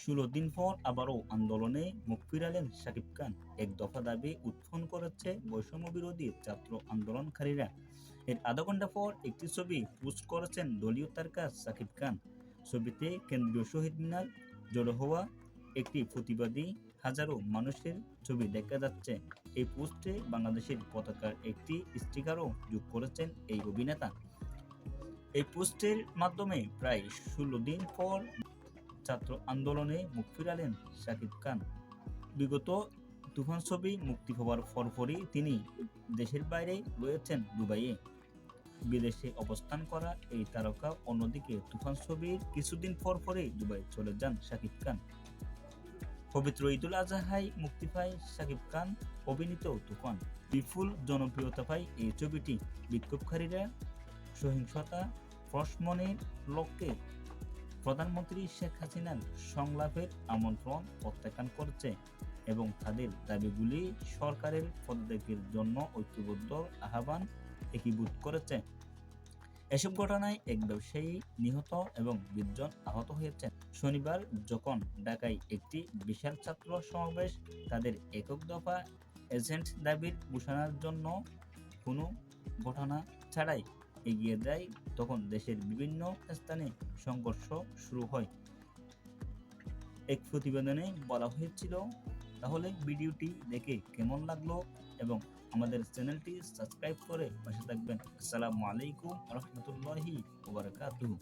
ষোলো দিন পর আবারও আন্দোলনে মুখ ফিরালেন শাকিব খান। এক দফা দাবি উত্থাপন করেছে বৈষম্য বিরোধী ছাত্র আন্দোলনকারীরা। এর আধা ঘণ্টা পর একটি ছবি পোস্ট করেছেন দলীয় তারকা শাকিব খান। ছবিতে কেন্দ্রীয় শহীদ মিনার জড়ো হওয়া একটি প্রতিবাদী হাজারো মানুষের ছবি দেখা যাচ্ছে। এই পোস্টে বাংলাদেশের পতাকার একটি স্টিকারও যোগ করেছেন এই অভিনেতা। এই পোস্টের মাধ্যমে প্রায় ষোলো দিন পর ছাত্র আন্দোলনে মুখ ফিরালেন শাকিব খান। বিগত তুফান ছবি মুক্তি পাওয়ার পরপরই তিনি দেশের বাইরে রয়েছেন দুবাইয়ে। বিদেশে অবস্থান করা এই তারকা অন্যদিকে তুফান ছবির কিছুদিন পর পরে দুবাই চলে যান শাকিব খান। পবিত্র ঈদুল আজহায় মুক্তি পায় শাকিব খান অভিনীত তুফান। বিপুল জনপ্রিয়তা পায় এই ছবিটি। বিক্ষোভকারীরা সহিংসতা প্রশমনের লক্ষ্যে প্রধানমন্ত্রী শেখ হাসিনার সংলাপের আমন্ত্রণ প্রত্যাখ্যান করছে এবং তাদের দাবিগুলি সরকারের পদত্যাগের জন্য ঐক্যবদ্ধ আহ্বান একীভূত করেছে। এসব ঘটনায় এক ব্যবসায়ী নিহত এবং বিশজন আহত হয়েছেন। শনিবার যখন ঢাকায় একটি বিশাল ছাত্র সমাবেশ, তাদের একক দফা এজেন্ট দাবির ঘোষণার জন্য কোনো ঘটনা ছাড়াই এগিয়ে দেয়, তখন দেশের বিভিন্ন স্থানে সংঘর্ষ শুরু হয়। এক প্রতিবেদনে বলা হয়েছিল, তাহলে ভিডিওটি দেখে কেমন লাগল এবং আমাদের চ্যানেলটি সাবস্ক্রাইব করে পাশে থাকবেন। আসসালামু আলাইকুম রহমতুল্লাহি ওবরাকাতুহু